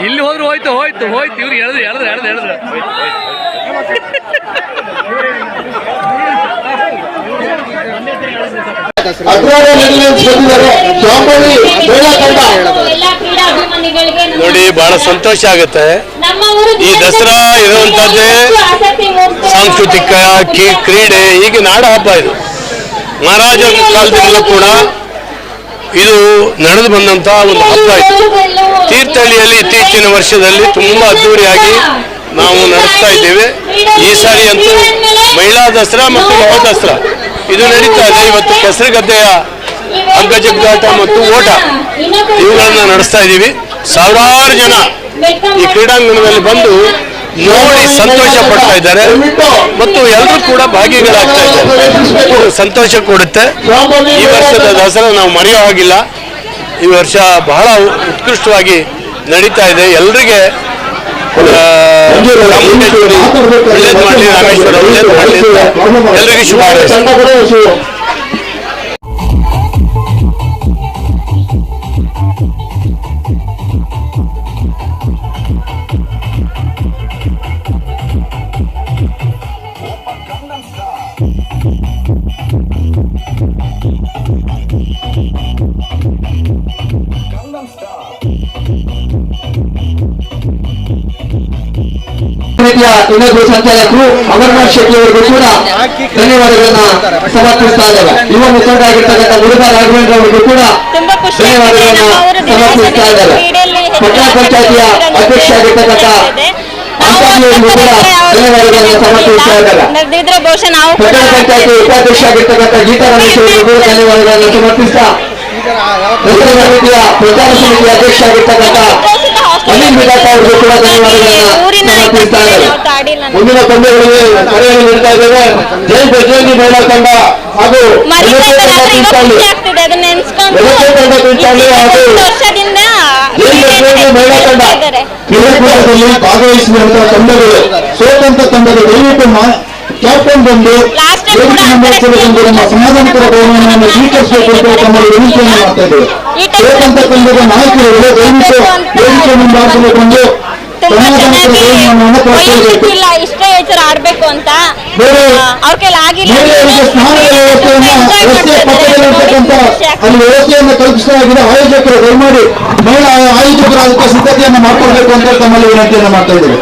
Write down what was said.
ಅವ್ರು ಹೋಯ್ತು ಹೋಯ್ತು ಹೋಯ್ತು. ಇವ್ರು ಹೇಳಿದ್ರು ಹೇಳಿದ್ರು ಹೇಳಿದ್ರು ನಮ್ಮ ನೋಡಿ, ಬಹಳ ಸಂತೋಷ ಆಗುತ್ತೆ. ಈ ದಸರಾ ಇರುವಂತದ್ದೇ ಸಾಂಸ್ಕೃತಿಕ ಕ್ರೀಡೆ ಈಗ ನಾಡ ಹಬ್ಬ ಇದು. ಮಹಾರಾಜರ ಕಾಲದಿಂದಲೂ ಕೂಡ ಇದು ನಡೆದು ಬಂದಂತಹ ಒಂದು ಹಬ್ಬ ಇದು ತೀರ್ಥಹಳ್ಳಿಯಲ್ಲಿ ಇತ್ತೀಚಿನ ವರ್ಷದಲ್ಲಿ ತುಂಬಾ ಅದ್ದೂರಿಯಾಗಿ ನಾವು ನಡೆಸ್ತಾ ಇದ್ದೇವೆ. ಈ ಸಾರಿ ಅಂತೂ ಮಹಿಳಾ ದಸರಾ ಮತ್ತು ಯುವ ದಸರಾ. ಇದು ನಡೀತಾ ಇದೆ. ಇವತ್ತು ಕೆಸರುಗದ್ದೆಯ ಅಂಗಜಗ್ಗಾಟ ಜಗ್ಗಾಟ ಮತ್ತು ಓಟ ಇವುಗಳನ್ನು ನಡೆಸ್ತಾ ಇದ್ದೀವಿ. ಸಾವಿರಾರು ಜನ ಈ ಕ್ರೀಡಾಂಗಣದಲ್ಲಿ ಬಂದು ನೋಡಿ ಸಂತೋಷ ಪಡ್ತಾ ಇದ್ದಾರೆ. ಮತ್ತು ಎಲ್ಲರೂ ಕೂಡ ಭಾಗಿಗಳಾಗ್ತಾ ಇದ್ದಾರೆ. ಸಂತೋಷ ಕೊಡುತ್ತೆ. ಈ ವರ್ಷದ ದಸರಾ ನಾವು ಮರೆಯೋ ಹಾಗಿಲ್ಲ. ಈ ವರ್ಷ ಬಹಳ ಉತ್ಕೃಷ್ಟವಾಗಿ ನಡೀತಾ ಇದೆ. ಎಲ್ಲರಿಗೆ ಒಳ್ಳೇದು ಮಾಡಲಿ ರಾಮೇಶ್ವರ ಒಳ್ಳೇದು ಮಾಡಲಿ ಅಂತ ಎಲ್ಲರಿಗೂ ಶುಭ ಇನ್ನೊಬ್ಬರು ಸಂಚಾಲಕರು ಅಮರನಾಥ್ ಶೆಟ್ಟಿ ಅವರಿಗೂ ಕೂಡ ಧನ್ಯವಾದಗಳನ್ನ ಸಮರ್ಪಿಸ್ತಾ ಇದ್ದೇವೆ. ಯುವ ಮುಖಂಡ ಆಗಿರ್ತಕ್ಕಂಥ ಮುರುಘಾ ರಾಘವೇಂದ್ರ ಅವರಿಗೂ ಕೂಡ ಧನ್ಯವಾದಗಳನ್ನ. ಸಮರ್ಪಿಸ್ತಾ ಇದ್ದೇವೆ. ಕ್ರೀಡೆಯಲ್ಲಿ ಪಟ್ಟಣ ಪಂಚಾಯತಿಯ ಅಧ್ಯಕ್ಷ ಆಗಿರ್ತಕ್ಕಂಥ ಧನ್ಯವಾದಗಳನ್ನ ಸಮರ್ಪಿಸ್ತಾ ಇದ್ದಾರೆ ಪಟ್ಟಣ ಪಂಚಾಯತಿ ಉಪಾಧ್ಯಕ್ಷ ಆಗಿರ್ತಕ್ಕಂಥ ಗೀತಾ ರಮೇಶ್ ಅವರಿಗೂ ಧನ್ಯವಾದಗಳನ್ನು ಸಮರ್ಪಿಸ್ತಾ ಪ್ರಚಾರ ಸಮಿತಿಯ ಅಧ್ಯಕ್ಷ ಆಗಿರ್ತಕ್ಕಂಥ ಅನಿಲ್ ಬಿಡಾಟ ಅವರಿಗೂ ಕೂಡ ಧನ್ಯವಾದಗಳನ್ನ ಮುಂದಿನ ಪಂದ್ಯಗಳಿಗೆ ಕರೆಯನ್ನು ನೀಡ್ತಾ ಇದ್ದೇವೆ. ಜೈ ಬಜರಂಗಿ ಮಹಿಳಾ ತಂಡ ಹಾಗೂ ಕ್ರೀಡಾಕೂಟದಲ್ಲಿ ತಂಡಗಳು. ಸೋತಂತ ತಂಡದ ದಯವಿಟ್ಟು ಕ್ಯಾಪ್ಟನ್ ಬಂದು ವೇದಿಕೆ ನಮ್ಮ ಸ್ವೀಕರಿಸಬೇಕು ಅಂತ ತಮ್ಮಲ್ಲಿ ವಿನಂತಿಯನ್ನು ಮಾಡ್ತಾ ಇದ್ದೇವೆ ನಾಯಕರುಗಳು ದಯವಿಟ್ಟು ವೇದಿಕೆ ಇಷ್ಟೇ ಹೆಸರು ಆಡ್ಬೇಕು ಅಂತ ಅವ್ರ ಕೈಲಿ ಆಗಿಲ್ಲ. ವ್ಯವಸ್ಥೆಯನ್ನ ರಸ್ತೆ ಪಕ್ಕದಲ್ಲಿರ್ತಕ್ಕಂಥ ಅಲ್ಲಿ ವ್ಯವಸ್ಥೆಯನ್ನು ಕಲ್ಪಿಸಲಾಗಿದೆ ಆಯೋಜಕರು ದಯಮಾಡಿ ಮಹಿಳಾ ಆಯೋಜಕರು ಅದಕ್ಕೆ ಸಿದ್ಧತೆಯನ್ನು ಮಾಡ್ಕೊಳ್ಬೇಕು ಅಂತ ತಮ್ಮಲ್ಲಿ ವಿನಂತಿಯನ್ನು ಮಾಡ್ತಾ ಇದ್ದೇವೆ.